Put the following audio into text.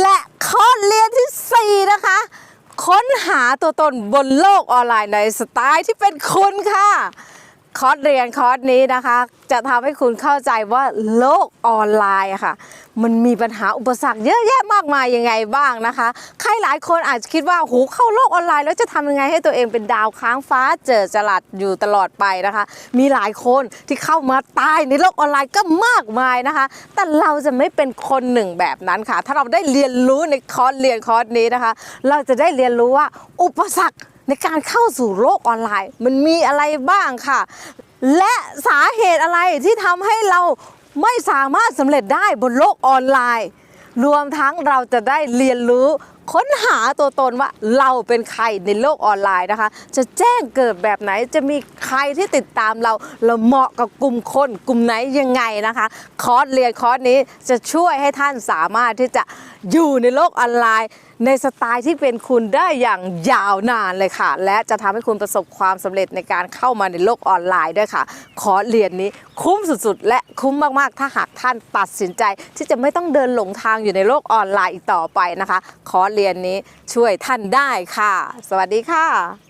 และข้อเรียนที่ 4 นะคะ ค้นหาตัวตนบนโลกออนไลน์ในสไตล์ที่เป็นคุณค่ะ คอร์สเรียนคอร์สนี้นะคะ จะทำให้คุณเข้าใจว่าโลกออนไลน์ค่ะ มันมีปัญหาอุปสรรคเยอะแยะมากมายยังไงบ้างนะคะ ใครหลายคนอาจจะคิดว่าหูเข้าโลกออนไลน์ แล้วจะทำยังไงให้ตัวเองเป็นดาวค้างฟ้าเจอจรัสอยู่ตลอดไปนะคะ มีหลายคนที่เข้ามาตายในโลกออนไลน์ก็มากมายนะคะ แต่เราจะไม่เป็นคนหนึ่งแบบนั้นค่ะ ถ้าเราได้เรียนรู้ในคอร์สเรียนคอร์สนี้นะคะ เราจะได้เรียนรู้ว่าอุปสรรค ในการเข้าสู่โลกออนไลน์ มันมีอะไรบ้างค่ะ และสาเหตุอะไรที่ทำให้เราไม่สามารถสำเร็จได้บนโลกออนไลน์ รวมทั้งเราจะได้เรียนรู้ ค้นหาตัวตนว่าเราเป็นใครในโลกออนไลน์นะคะ จะแจ้งเกิดแบบไหนจะมีใครที่ติดตามเราเราเหมาะกับกลุ่มคนกลุ่มไหนยังไงนะคะ คอร์สเรียนคอร์สนี้จะช่วยให้ท่านสามารถที่จะอยู่ในโลกออนไลน์ ในสไตล์ที่เป็นคุณได้อย่างยาวนานเลยค่ะ และจะทำให้คุณประสบความสำเร็จในการเข้ามาในโลกออนไลน์ด้วยค่ะ คอร์สเรียนนี้คุ้มสุดๆ และคุ้มมากๆ ถ้าหากท่านตัดสินใจที่จะไม่ต้องเดินหลงทางอยู่ในโลกออนไลน์อีกต่อไปนะคะ คอร์สเรียนนี้ช่วยท่านได้ค่ะ สวัสดีค่ะ